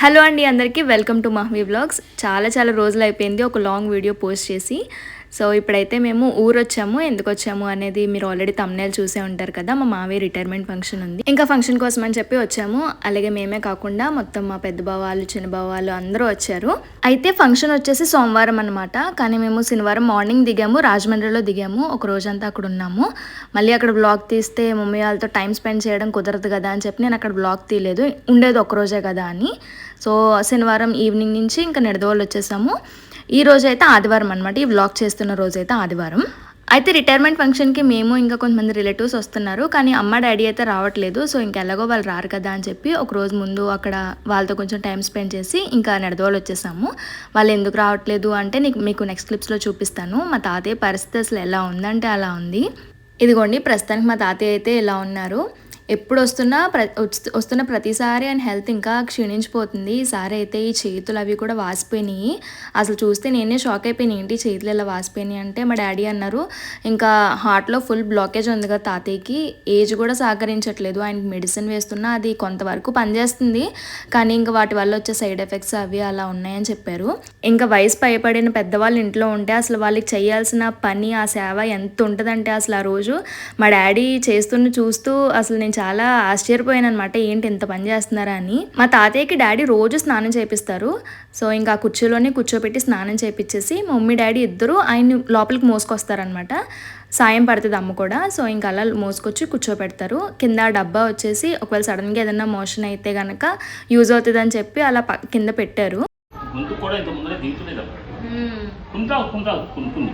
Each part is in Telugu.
హలో అండి అందరికీ వెల్కమ్ టు మహ్మీ బ్లాగ్స్. చాలా చాలా రోజులు అయిపోయింది ఒక లాంగ్ వీడియో పోస్ట్ చేసి. సో ఇప్పుడైతే మేము ఊరు వచ్చాము ఎందుకు వచ్చాము అనేది మీరు ఆల్రెడీ తమ్నేలు చూసే ఉంటారు కదా మా మావి రిటైర్మెంట్ ఫంక్షన్ ఉంది. ఇంకా ఫంక్షన్ కోసం అని చెప్పి వచ్చాము. అలాగే మేమే కాకుండా మొత్తం మా పెద్ద బావాలు వాళ్ళు చిన్న బావాలు వాళ్ళు అందరూ వచ్చారు. అయితే ఫంక్షన్ వచ్చేసి సోమవారం అనమాట కానీ మేము శనివారం మార్నింగ్ దిగాము రాజమండ్రిలో దిగాము. ఒక రోజంతా అక్కడ ఉన్నాము. మళ్ళీ అక్కడ బ్లాగ్ తీస్తే మమ్మీ వాళ్ళతో టైం స్పెండ్ చేయడం కుదరదు కదా అని చెప్పి నేను అక్కడ బ్లాగ్ తీయలేదు. ఉండేది ఒక రోజే కదా అని. సో శనివారం ఈవినింగ్ నుంచి ఇంకా నిడదవోలు వచ్చేసాము. ఈ రోజు అయితే ఆదివారం అనమాట ఈ వ్లాగ్ చేస్తున్న రోజు అయితే ఆదివారం. అయితే రిటైర్మెంట్ ఫంక్షన్కి మేము ఇంకా కొంతమంది రిలేటివ్స్ వస్తున్నారు. కానీ అమ్మ డాడీ అయితే రావట్లేదు. సో ఇంకా ఎలాగో వాళ్ళు రారు కదా అని చెప్పి ఒక రోజు ముందు అక్కడ వాళ్ళతో కొంచెం టైం స్పెండ్ చేసి ఇంకా నడదోలు వచ్చేసాము. వాళ్ళు ఎందుకు రావట్లేదు అంటే నీకు మీకు నెక్స్ట్ క్లిప్స్లో చూపిస్తాను. మా తాతయ్య పరిస్థితి అసలు ఎలా ఉందంటే అలా ఉంది. ఇదిగోండి ప్రస్తుతానికి మా తాతయ్య అయితే ఇలా ఉన్నారు. ఎప్పుడు వస్తున్నా ప్ర వస్తున్న ప్రతిసారి ఆయన హెల్త్ ఇంకా క్షీణించిపోతుంది. ఈసారి అయితే ఈ చేతులు అవి కూడా వాసిపోయినాయి. అసలు చూస్తే నేనే షాక్ అయిపోయినాయి ఏంటి చేతులు ఇలా వాసిపోయినాయి అంటే మా డాడీ అన్నారు. ఇంకా హార్ట్లో ఫుల్ బ్లాకేజ్ ఉంది కదా తాతయ్యకి ఏజ్ కూడా సహకరించట్లేదు. ఆయనకి మెడిసిన్ వేస్తున్నా అది కొంతవరకు పనిచేస్తుంది. కానీ ఇంకా వాటి వల్ల వచ్చే సైడ్ ఎఫెక్ట్స్ అవి అలా ఉన్నాయని చెప్పారు. ఇంకా వయసు పైపడిన పెద్దవాళ్ళు ఇంట్లో ఉంటే అసలు వాళ్ళకి చేయాల్సిన పని ఆ సేవ ఎంత ఉంటుందంటే అసలు ఆ రోజు మా డాడీ చేస్తున్న చూస్తూ అసలు నేను చాలా ఆశ్చర్యపోయాను అనమాట ఏంటి ఇంత పని చేస్తున్నారా అని. మా తాతయ్యకి డాడీ రోజు స్నానం చేపిస్తారు. సో ఇంకా ఆ కుర్చీలోనే కూర్చోబెట్టి స్నానం చేపించేసి మా మమ్మీ డాడీ ఇద్దరు ఆయన్ని లోపలికి మోసుకొస్తారనమాట సాయం పడుతుంది అమ్మ కూడా. సో ఇంకా అలా మోసుకొచ్చి కూర్చోబెడతారు కింద డబ్బా వచ్చేసి ఒకవేళ సడన్గా ఏదైనా మోషన్ అయితే కనుక యూజ్ అవుతుంది అని చెప్పి అలా కింద పెట్టారు. ముందు కూడా ఇంత ముందరే దిగుతుండేది కుంటా కుంటా కుంటుంది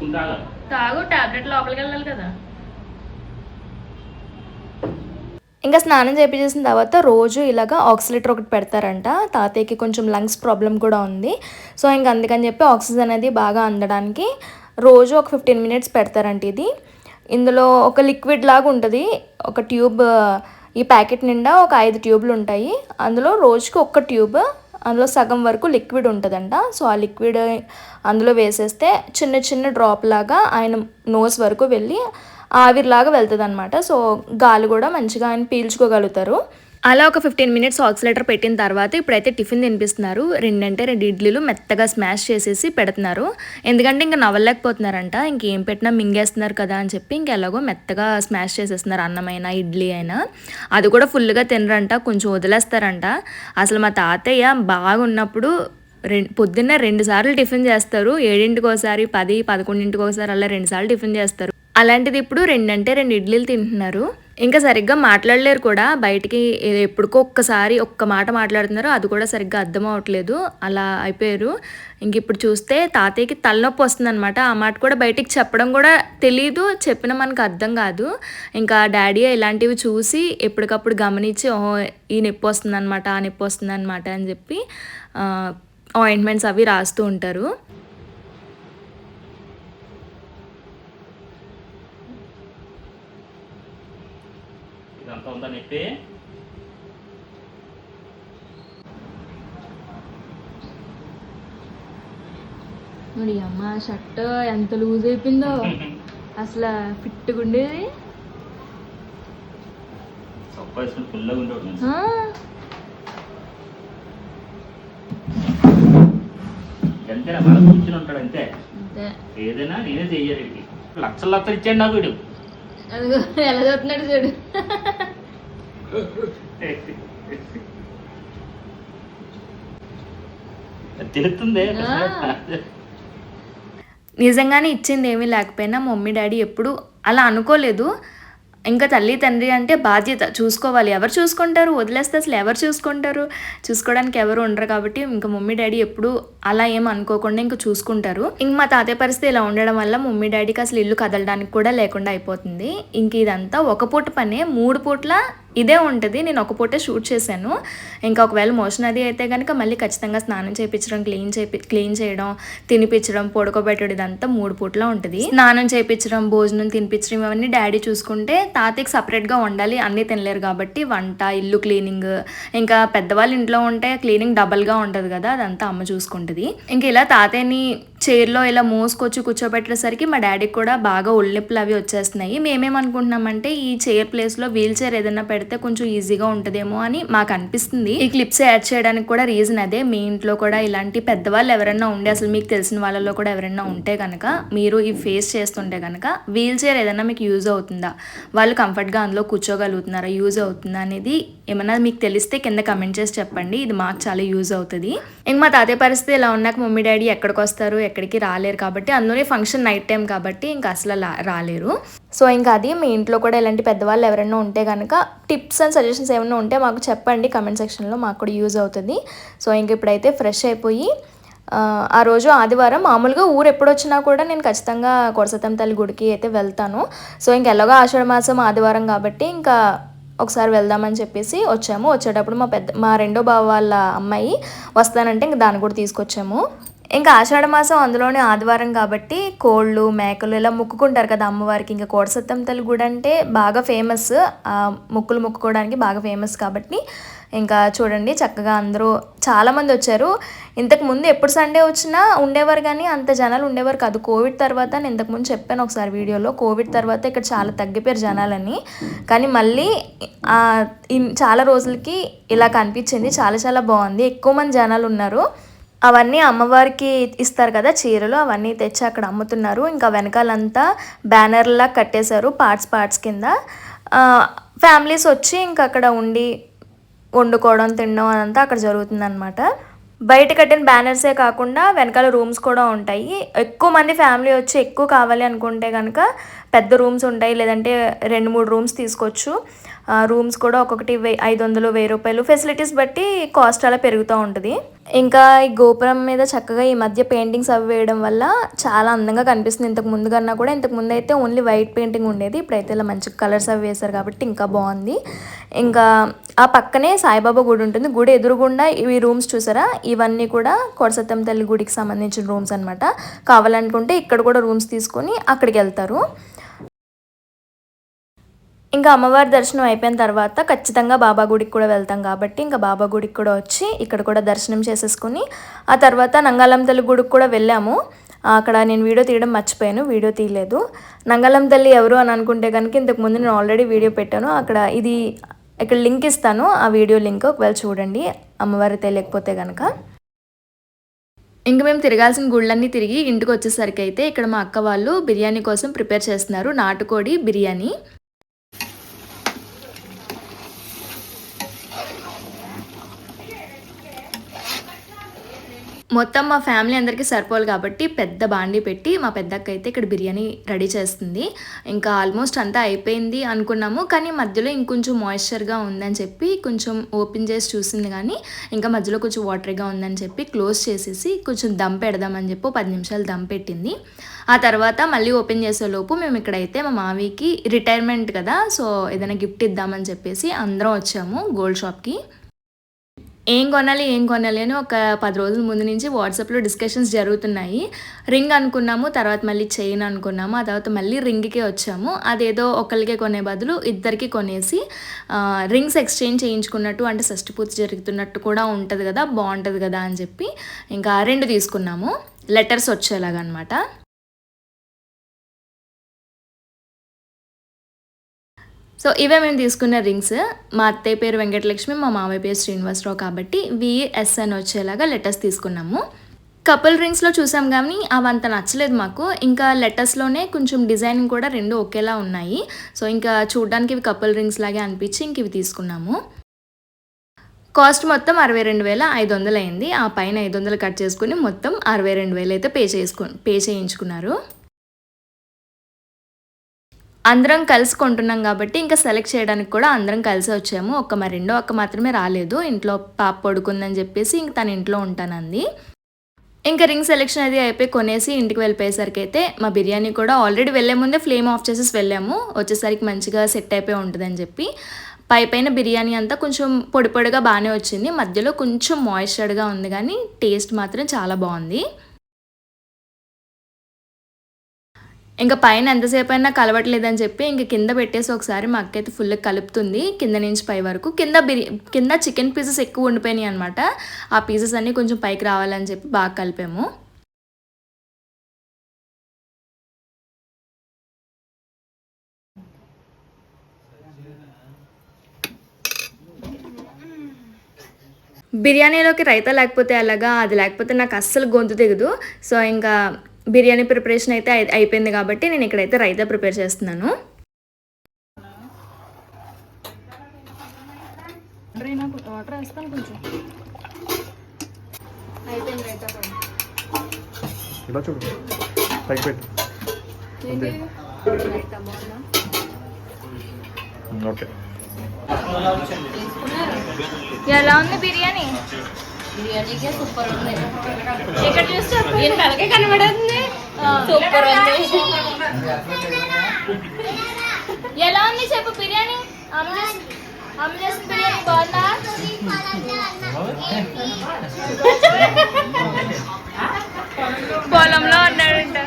కుంటాగా తాగు టాబ్లెట్ లోపలికి వెళ్ళాలి కదా. ఇంకా స్నానం చేపించేసిన తర్వాత రోజు ఇలాగ ఆక్సిలేటర్ ఒకటి పెడతారంట. తాతయ్యకి కొంచెం లంగ్స్ ప్రాబ్లం కూడా ఉంది. సో ఇంక అందుకని చెప్పి ఆక్సిజన్ అనేది బాగా అందడానికి రోజు ఒక ఫిఫ్టీన్ మినిట్స్ పెడతారంట ఇది. ఇందులో ఒక లిక్విడ్ లాగా ఉంటుంది. ఒక ట్యూబ్ ఈ ప్యాకెట్ నిండా ఒక ఐదు ట్యూబ్లు ఉంటాయి. అందులో రోజుకి ఒక్క ట్యూబ్ అందులో సగం వరకు లిక్విడ్ ఉంటుందంట. సో ఆ లిక్విడ్ అందులో వేసేస్తే చిన్న చిన్న డ్రాప్ లాగా ఆయన నోస్ వరకు వెళ్ళి ఆవిరిలాగా వెళ్తుంది అనమాట సో గాలి కూడా మంచిగా ఆయన పీల్చుకోగలుగుతారు. అలా ఒక ఫిఫ్టీన్ మినిట్స్ ఆక్సిలేటర్ పెట్టిన తర్వాత ఇప్పుడైతే టిఫిన్ తినిపిస్తున్నారు. రెండంటే రెండు ఇడ్లీలు మెత్తగా స్మాష్ చేసేసి పెడుతున్నారు. ఎందుకంటే ఇంకా నవ్వలేకపోతున్నారంట. ఇంకేం పెట్టినా మింగేస్తున్నారు కదా అని చెప్పి ఇంకెలాగో మెత్తగా స్మాష్ చేసేస్తున్నారు అన్నమైనా ఇడ్లీ అయినా. అది కూడా ఫుల్గా తినరంట. కొంచెం వదిలేస్తారంట. అసలు మా తాతయ్య బాగున్నప్పుడు రెండు పొద్దున్న రెండు సార్లు టిఫిన్ చేస్తారు. ఏడింటికి ఒకసారి పది పదకొండింటికి ఒకసారి అలా రెండు సార్లు టిఫిన్ చేస్తారు. అలాంటిది ఇప్పుడు రెండంటే రెండు ఇడ్లీలు తింటున్నారు. ఇంకా సరిగ్గా మాట్లాడలేరు కూడా. బయటికి ఎప్పుడుకో ఒక్కసారి ఒక్క మాట మాట్లాడుతున్నారు. అది కూడా సరిగ్గా అర్థం అవ్వట్లేదు అలా అయిపోయారు. ఇంక ఇప్పుడు చూస్తే తాతయ్యకి తలనొప్పి వస్తుంది అనమాట ఆ మాట కూడా బయటికి చెప్పడం కూడా తెలీదు. చెప్పిన మనకు అర్థం కాదు. ఇంకా డాడీ ఇలాంటివి చూసి ఎప్పటికప్పుడు గమనించి ఓహో ఈ నొప్పి వస్తుంది అనమాట ఆ నొప్పి వస్తుంది అనమాట అని చెప్పి ఆయింట్మెంట్స్ అవి రాస్తూ ఉంటారు. నొప్పి మరి అమ్మ షర్ట్ ఎంత లూజ్ అయిపోయిందో. అసలు ఉండేది. అంతేనా మన కూర్చుని ఉంటాడు అంతే. ఏదైనా నేనే చెయ్యాలి. లక్షలు లక్షలు ఇచ్చాడు నాకు వీడు. ఎలా చదువుతున్నాడు చూడు. తెలుస్తుంది. నిజంగానే ఇచ్చింది ఏమీ లేకపోయినా మమ్మీ డాడీ ఎప్పుడు అలా అనుకోలేదు. ఇంకా తల్లి తండ్రి అంటే బాధ్యత చూసుకోవాలి. ఎవరు చూసుకుంటారు? వదిలేస్తే అసలు ఎవరు చూసుకుంటారు? చూసుకోవడానికి ఎవరు ఉండరు కాబట్టి ఇంకా మమ్మీ డాడీ ఎప్పుడు అలా ఏం అనుకోకుండా ఇంకా చూసుకుంటారు. ఇంక మా తాతయ్య పరిస్థితి ఇలా ఉండడం వల్ల మమ్మీ డాడీకి అసలు ఇల్లు కదలడానికి కూడా లేకుండా అయిపోతుంది. ఇంక ఇదంతా ఒక పూట పనే మూడు పూట్ల ఇదే ఉంటుంది. నేను ఒక పూటే షూట్ చేశాను. ఇంకా ఒకవేళ మోషన్ అది అయితే కనుక మళ్ళీ ఖచ్చితంగా స్నానం చేయించడం క్లీన్ చేపి క్లీన్ చేయడం తినిపించడం పడుకోబెట్టడం ఇదంతా మూడు పూటలో ఉంటుంది. స్నానం చేయించడం భోజనం తినిపించడం ఇవన్నీ డాడీ చూసుకుంటే తాతయ్యకి సపరేట్గా ఉండాలి అన్నీ తినలేరు కాబట్టి వంట ఇల్లు క్లీనింగ్ ఇంకా పెద్దవాళ్ళు ఇంట్లో ఉంటే క్లీనింగ్ డబల్గా ఉంటుంది కదా అదంతా అమ్మ చూసుకుంటుంది. ఇంకా ఇలా తాతయ్యని చైర్లో ఇలా మోసుకొచ్చి కూర్చోబెట్టేసరికి మా డాడీకి కూడా బాగా ఒళ్ళిప్పులు అవి వచ్చేస్తున్నాయి. మేమేమనుకుంటున్నామంటే ఈ చైర్ ప్లేస్లో వీల్ చైర్ ఏదైనా పెడితే పెడితే కొంచెం ఈజీగా ఉంటుందేమో అని మాకు అనిపిస్తుంది ఈ క్లిప్స్ యాడ్ చేయడానికి కూడా రీజన్ అదే. మీ ఇంట్లో కూడా ఇలాంటి పెద్దవాళ్ళు ఎవరైనా ఉండే అసలు మీకు తెలిసిన వాళ్ళలో కూడా ఎవరైనా ఉంటే కనుక మీరు ఈ ఫేస్ చేస్తుంటే కనుక వీల్ చైర్ ఏదైనా మీకు యూజ్ అవుతుందా? వాళ్ళు కంఫర్ట్గా అందులో కూర్చోగలుగుతున్నారా? యూజ్ అవుతుందా? అనేది ఏమన్నా మీకు తెలిస్తే కింద కమెంట్ చేసి చెప్పండి. ఇది మాకు చాలా యూజ్ అవుతుంది. ఇంక మా తాతయ్య పరిస్థితి ఇలా ఉన్నాక మమ్మీ డాడీ ఎక్కడికి వస్తారు ఎక్కడికి రాలేరు కాబట్టి అందులోనే ఫంక్షన్ నైట్ టైం కాబట్టి ఇంకా అసలు రాలేరు. సో ఇంకా అది మీ ఇంట్లో కూడా ఇలాంటి పెద్దవాళ్ళు ఎవరైనా ఉంటే కనుక టిప్స్ అండ్ సజెషన్స్ ఏమైనా ఉంటే మాకు చెప్పండి. కమెంట్ సెక్షన్లో మాకు కూడా యూజ్ అవుతుంది. సో ఇంక ఇప్పుడైతే ఫ్రెష్ అయిపోయి ఆ, రోజు ఆదివారం మామూలుగా ఊరు ఎప్పుడు వచ్చినా కూడా నేను ఖచ్చితంగా కొరసతం తల్లి గుడికి అయితే వెళ్తాను. సో ఇంక ఎలాగో ఆషాఢ మాసం ఆదివారం కాబట్టి ఇంకా ఒకసారి వెళ్దామని చెప్పేసి వచ్చాము. వచ్చేటప్పుడు మా పెద్ద మా రెండో బావ వాళ్ళ అమ్మాయి వస్తానంటే ఇంక దాన్ని కూడా తీసుకొచ్చాము. ఇంకా ఆషాఢ మాసం అందులోనే ఆదివారం కాబట్టి కోళ్ళు మేకలు ఇలా మొక్కుకుంటారు కదా అమ్మవారికి. ఇంకా కోడసత్తం తల్లి గుడి అంటే బాగా ఫేమస్ ముక్కులు మొక్కుకోవడానికి బాగా ఫేమస్ కాబట్టి ఇంకా చూడండి చక్కగా అందరూ చాలామంది వచ్చారు. ఇంతకు ముందు ఎప్పుడు సండే వచ్చినా ఉండేవారు కానీ అంత జనాలు ఉండేవారు కాదు. కోవిడ్ తర్వాత నేను ఇంతకు ముందు చెప్పాను ఒకసారి వీడియోలో. కోవిడ్ తర్వాత ఇక్కడ చాలా తగ్గిపోయారు జనాలని. కానీ మళ్ళీ ఇన్- చాలా రోజులకి ఇలా కనిపించింది. చాలా చాలా బాగుంది. ఎక్కువ మంది జనాలు ఉన్నారు. అవన్నీ అమ్మవారికి ఇస్తారు కదా చీరలు అవన్నీ తెచ్చి అక్కడ అమ్ముతున్నారు. ఇంకా వెనకాలంతా బ్యానర్లా కట్టేశారు పార్ట్స్ పార్ట్స్ కింద. ఫ్యామిలీస్ వచ్చి ఇంకా అక్కడ ఉండి వండుకోవడం తినడం అదంతా అక్కడ జరుగుతుందనమాట బయట కట్టిన బ్యానర్సే కాకుండా వెనకాల రూమ్స్ కూడా ఉంటాయి. ఎక్కువ మంది ఫ్యామిలీ వచ్చి ఎక్కువ కావాలి అనుకుంటే కనుక పెద్ద రూమ్స్ ఉంటాయి. లేదంటే రెండు మూడు రూమ్స్ తీసుకోవచ్చు. రూమ్స్ కూడా ఒక్కొక్కటి వెయ్యి ఐదు వందలు వెయ్యి రూపాయలు. ఫెసిలిటీస్ బట్టి కాస్ట్ అలా పెరుగుతూ ఉంటుంది. ఇంకా ఈ గోపురం మీద చక్కగా ఈ మధ్య పెయింటింగ్స్ అవి వేయడం వల్ల చాలా అందంగా కనిపిస్తుంది. ఇంతకు ముందు కన్నా కూడా ఇంతకు ముందు అయితే ఓన్లీ వైట్ పెయింటింగ్ ఉండేది. ఇప్పుడైతే ఇలా మంచి కలర్స్ అవి వేశారు కాబట్టి ఇంకా బాగుంది. ఇంకా ఆ పక్కనే సాయిబాబా గుడి ఉంటుంది. గుడి ఎదురుగుండా ఇవి రూమ్స్ చూసారా? ఇవన్నీ కూడా కొడసత్తం తల్లి గుడికి సంబంధించిన రూమ్స్ అనమాట కావాలనుకుంటే ఇక్కడ కూడా రూమ్స్ తీసుకొని అక్కడికి వెళ్తారు. ఇంకా అమ్మవారి దర్శనం అయిపోయిన తర్వాత ఖచ్చితంగా బాబా గుడికి కూడా వెళ్తాం కాబట్టి ఇంకా బాబా గుడికి కూడా వచ్చి ఇక్కడ కూడా దర్శనం చేసేసుకుని ఆ తర్వాత నంగాలం తల్లి గుడికి కూడా వెళ్ళాము. అక్కడ నేను వీడియో తీయడం మర్చిపోయాను వీడియో తీయలేదు. నంగాలం తల్లి ఎవరు అని అనుకుంటే కనుక ఇంతకు ముందు నేను ఆల్రెడీ వీడియో పెట్టాను. అక్కడ ఇది ఇక్కడ లింక్ ఇస్తాను ఆ వీడియో లింక్ ఒకవేళ చూడండి అమ్మవారి తెలియకపోతే కనుక ఇంక మేము తిరగాల్సిన గుళ్ళన్నీ తిరిగి ఇంటికి వచ్చేసరికి అయితే ఇక్కడ మా అక్క వాళ్ళు బిర్యానీ కోసం ప్రిపేర్ చేస్తున్నారు నాటుకోడి బిర్యానీ. మొత్తం మా ఫ్యామిలీ అందరికీ సరిపోవాలి కాబట్టి పెద్ద బాండి పెట్టి మా పెద్దక్క అయితే ఇక్కడ బిర్యానీ రెడీ చేస్తుంది. ఇంకా ఆల్మోస్ట్ అంతా అయిపోయింది అనుకున్నాము. కానీ మధ్యలో ఇంకొంచెం మాయిశ్చర్గా ఉందని చెప్పి కొంచెం ఓపెన్ చేసి చూసింది కానీ ఇంకా మధ్యలో కొంచెం వాటరీగా ఉందని చెప్పి క్లోజ్ చేసేసి కొంచెం దమ్ పెడదామని చెప్పి పది నిమిషాలు దమ్ పెట్టింది. ఆ తర్వాత మళ్ళీ ఓపెన్ చేసేలోపు మేము ఇక్కడైతే మా మావికి రిటైర్మెంట్ కదా సో ఏదైనా గిఫ్ట్ ఇద్దామని చెప్పేసి అందరం వచ్చాము గోల్డ్ షాప్కి. ఏం కొనాలి ఏం కొనాలి అని ఒక పది రోజుల ముందు నుంచి వాట్సాప్లో డిస్కషన్స్ జరుగుతున్నాయి. రింగ్ అనుకున్నాము తర్వాత మళ్ళీ చైన్ అనుకున్నాము ఆ తర్వాత మళ్ళీ రింగ్కే వచ్చాము. అదేదో ఒకరికే కొనే బదులు ఇద్దరికి కొనేసి రింగ్స్ ఎక్స్చేంజ్ చేయించుకున్నట్టు అంటే షష్టి పూర్తి జరుగుతున్నట్టు కూడా ఉంటుంది కదా బాగుంటుంది కదా అని చెప్పి ఇంకా రెండు తీసుకున్నాము. లెటర్స్ వచ్చేలాగా అనమాట సో ఇవే మేము తీసుకున్న రింగ్స్ మా అత్తయ్య పేరు వెంకటలక్ష్మి మా మామయ్య పేరు శ్రీనివాసరావు కాబట్టి విఎస్ అని వచ్చేలాగా లెటర్స్ తీసుకున్నాము. కపుల్ రింగ్స్లో చూసాం కానీ అవి అంత నచ్చలేదు మాకు. ఇంకా లెటర్స్లోనే కొంచెం డిజైనింగ్ కూడా రెండు ఒకేలా ఉన్నాయి. సో ఇంకా చూడడానికి ఇవి కపుల్ రింగ్స్ లాగే అనిపించి ఇంక ఇవి తీసుకున్నాము. కాస్ట్ మొత్తం అరవై రెండు వేల ఐదు వందలు అయింది ఆ పైన ఐదు వందలు కట్ చేసుకుని మొత్తం అరవై రెండు వేలు అయితే పే చేసుకు పే చేయించుకున్నారు. అందరం కలిసి కొంటున్నాం కాబట్టి ఇంకా సెలెక్ట్ చేయడానికి కూడా అందరం కలిసి వచ్చాము. ఒక్క మా రెండో ఒక్క మాత్రమే రాలేదు. ఇంట్లో పాప పడుకుందని చెప్పేసి ఇంక తన ఇంట్లో ఉంటానంది. ఇంకా రింగ్ సెలెక్షన్ అది అయిపోయి కొనేసి ఇంటికి వెళ్ళిపోయేసరికి అయితే మా బిర్యానీ కూడా ఆల్రెడీ వెళ్ళే ముందే ఫ్లేమ్ ఆఫ్ చేసేసి వెళ్ళాము. వచ్చేసరికి మంచిగా సెట్ అయిపోయి ఉంటుందని చెప్పి. పై పైన బిర్యానీ అంతా కొంచెం పొడి పొడిగా బాగానే వచ్చింది. మధ్యలో కొంచెం మాయిశ్చర్డ్గా ఉంది కానీ టేస్ట్ మాత్రం చాలా బాగుంది. ఇంకా పైన ఎంతసేపు అయినా కలవట్లేదని చెప్పి ఇంక కింద పెట్టేసి ఒకసారి మా అక్క అయితే ఫుల్ కలుపుతుంది. కింద నుంచి పై వరకు. కింద బిరి కింద చికెన్ పీసెస్ ఎక్కువ ఉండిపోయినాయి అనమాట ఆ పీసెస్ అన్నీ కొంచెం పైకి రావాలని చెప్పి బాగా కలిపాము. బిర్యానీలోకి రైతా లేకపోతే అలాగా అది లేకపోతే నాకు అస్సలు గొంతు దిగదు సో ఇంకా బిర్యానీ ప్రిపరేషన్ అయితే అయి- అయిపోయింది కాబట్టి నేను ఇక్కడైతే రైతా ప్రిపేర్ చేస్తున్నాను. వాటర్ వేస్తాను కొంచెం? అయిపోయింది రైతా కూడా ఇలా చూడు. పైకి పెట్టు. ఏంటి? రైతా బాగుందా ఓకే. ఎలా ఉంది బిర్యానీ? బిర్యానీకే సూపర్ ఉంది చూస్తే తలకే కనబడుతుంది సూపర్ ఉంది ఎలా ఉంది చెప్పు బిర్యానీ అమ్మ చేసిన బిర్యానీ బాగుందా పొలంలో ఉన్నాడంట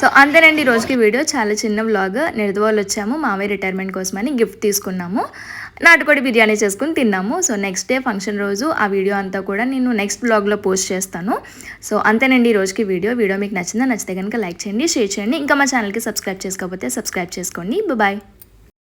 సో అంతేనండి ఈ రోజుకి వీడియో. చాలా చిన్న వ్లాగ్ నిర్దవాళ్ళు వచ్చాము. మావయ్య రిటైర్మెంట్ కోసమని గిఫ్ట్ తీసుకున్నాము. నాటుకోడి బిర్యానీ చేసుకుని తిన్నాము. సో నెక్స్ట్ డే ఫంక్షన్ రోజు ఆ వీడియో అంతా కూడా నేను నెక్స్ట్ బ్లాగ్లో పోస్ట్ చేస్తాను. సో అంతేనండి ఈ రోజుకి వీడియో. వీడియో మీకు నచ్చిందా నచ్చితే కనుక లైక్ చేయండి షేర్ చేయండి. ఇంకా మా ఛానల్కి సబ్స్క్రైబ్ చేసుకోకపోతే సబ్స్క్రైబ్ చేసుకోండి. బాయ్